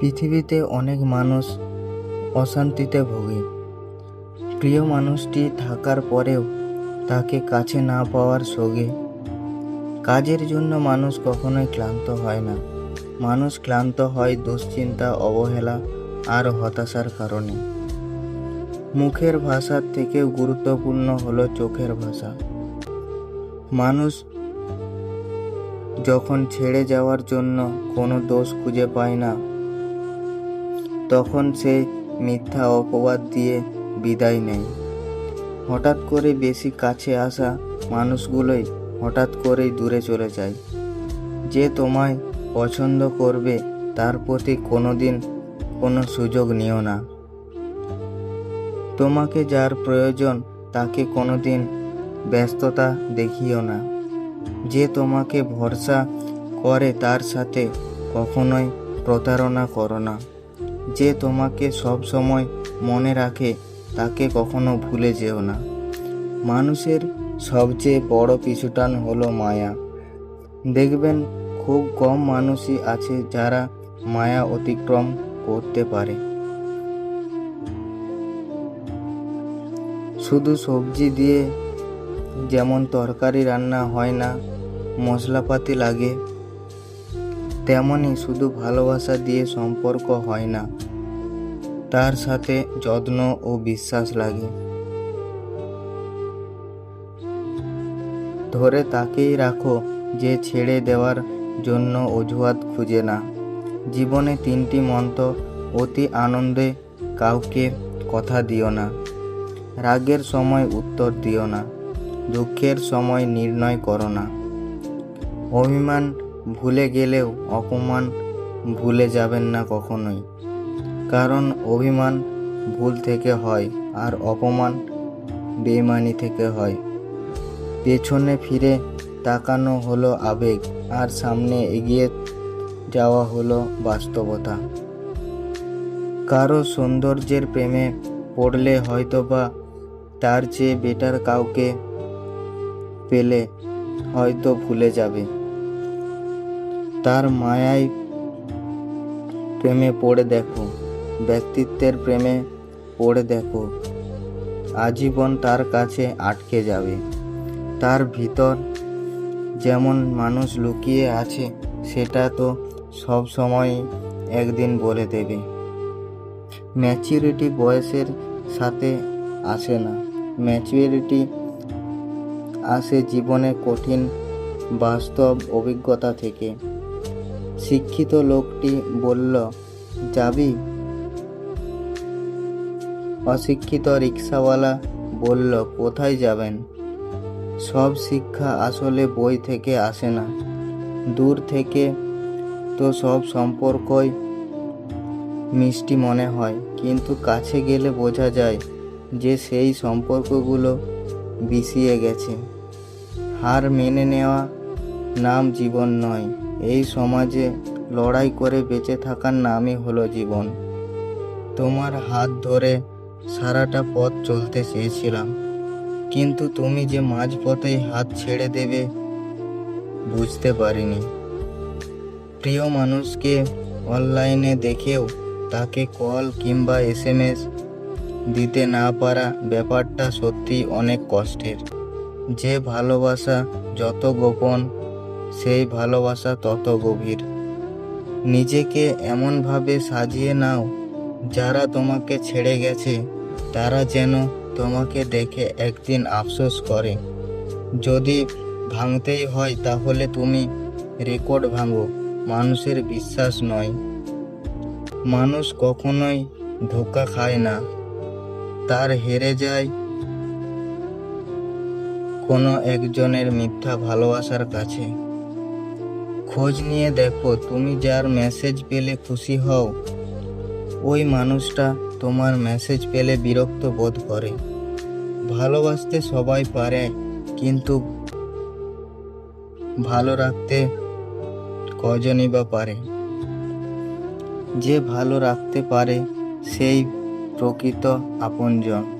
পৃথিবীতে অনেক মানুষ অশান্তিতে ভোগে। প্রিয় মানুষটি থাকার পরেও তাকে কাছে না পাওয়ার শোকে। কাজের জন্য মানুষ কখনোই ক্লান্ত হয় না। মানুষ ক্লান্ত হয় দুশ্চিন্তা, অবহেলা আর হতাশার কারণে। মুখের ভাষার থেকে গুরুত্বপূর্ণ হলো চোখের ভাষা। মানুষ যখন ছেড়ে যাওয়ার জন্য কোনো দোষ খুঁজে পায় না তখন সে মিথ্যা অপবাদ দিয়ে বিদায় নেয়। হঠাৎ করে বেশি কাছে আসা মানুষগুলোই হঠাৎ করেই দূরে চলে যায়। যে তোমায় পছন্দ করবে, তার প্রতি কোনো দিন কোনো সুযোগ নিও না। তোমাকে যার প্রয়োজন, তাকে কোনো দিন ব্যস্ততা দেখিও না। যে তোমাকে ভরসা করে, তার সাথে কখনোই প্রতারণা করো না। যে তোমাকে সব সময় মনে রাখে, তাকে কখনো ভুলে যেও না। মানুষের সবচেয়ে বড় পিছুটান হলো মায়া। দেখবেন, খুব কম মানুষই আছে যারা মায়া অতিক্রম করতে পারে। শুধু সবজি দিয়ে যেমন তরকারি রান্না হয় না, মশলাপাতি লাগে তেমনই শুধু ভালোবাসা দিয়ে সম্পর্ক হয় না, তার সাথে যত্ন ও বিশ্বাস লাগে। ধরে তাকেই রাখো যে ছেড়ে দেওয়ার জন্য অজুহাত খুঁজে না। জীবনে তিনটি মন্ত্র অতি আনন্দে কাউকে কথা দিও না। রাগের সময় উত্তর দিও না। দুঃখের সময় নির্ণয় করো না। অভিমান ভুলে গেলেও অপমান ভুলে যাবেন না কখনোই। কারণ অভিমান ভুল থেকে হয় আর অপমান বেমানি থেকে হয়। পেছনে ফিরে তাকানো হলো আবেগ আর সামনে এগিয়ে যাওয়া হলো বাস্তবতা। কারও সৌন্দর্যের প্রেমে পড়লে হয়তোবা তার চেয়ে বেটার কাউকে পেলে হয়তো ভুলে যাবে। তার মায়ায় প্রেমে পড়ে দেখো, ব্যক্তিত্বের প্রেমে পড়ে দেখো। আজীবন তার কাছে আটকে যাবে। তার ভিতর যেমন মানুষ লুকিয়ে আছে, সেটা তো সব সময় একদিন বলে দেবে। ম্যাচিউরিটি বয়সের সাথে আসে না। ম্যাচিউরিটি আসে জীবনে কঠিন বাস্তব অভিজ্ঞতা থেকে। শিক্ষিত লোকটি বলল, যাবি? অশিক্ষিত রিক্সাওয়ালা বলল, কোথায় যাবেন? সব শিক্ষা আসলে বই থেকে আসে না। দূর থেকে তো সব সম্পর্কই মিষ্টি মনে হয়, কিন্তু কাছে গেলে বোঝা যায় যে সেই সম্পর্কগুলো বিষিয়ে গেছে। হার মেনে নেওয়া নাম জীবন নয়। এই সমাজে লড়াই করে বেঁচে থাকার নামই হলো জীবন। তোমার হাত ধরে সারাটা পথ চলতে চেয়েছিলাম। কিন্তু তুমি যে মাঝপথেই হাত ছেড়ে দেবে, বুঝতে পারিনি। প্রিয় মানুষকে অনলাইনে দেখেও তাকে কল কিংবা এসএমএস দিতে না পারা ব্যাপারটা সত্যি অনেক কষ্টের। যে ভালোবাসা যত গোপন সেই ভালোবাসা তত গভীর। নিজেকে এমনভাবে সাজিয়ে নাও, যারা তোমাকে ছেড়ে গেছে, তারা যেন তোমাকে দেখে একদিন আফসোস করে। যদি ভাঙতেই হয়, তাহলে তুমি রেকর্ড ভাঙো, মানুষের বিশ্বাস নয়। মানুষ কখনোই ধোকা খায় না। তার হেরে যায় কোনো একজনের মিথ্যা ভালোবাসার কাছে। খোঁজ নিয়ে দেখো, তুমি যার মেসেজ পেলে খুশি হও। ওই মানুষটা তোমার মেসেজ পেলে বিরক্ত বোধ করে। ভালোবাসতে সবাই পারে, কিন্তু ভালো রাখতে কজনই বা পারে? যে ভালো রাখতে পারে, সেই প্রকৃত আপনজন।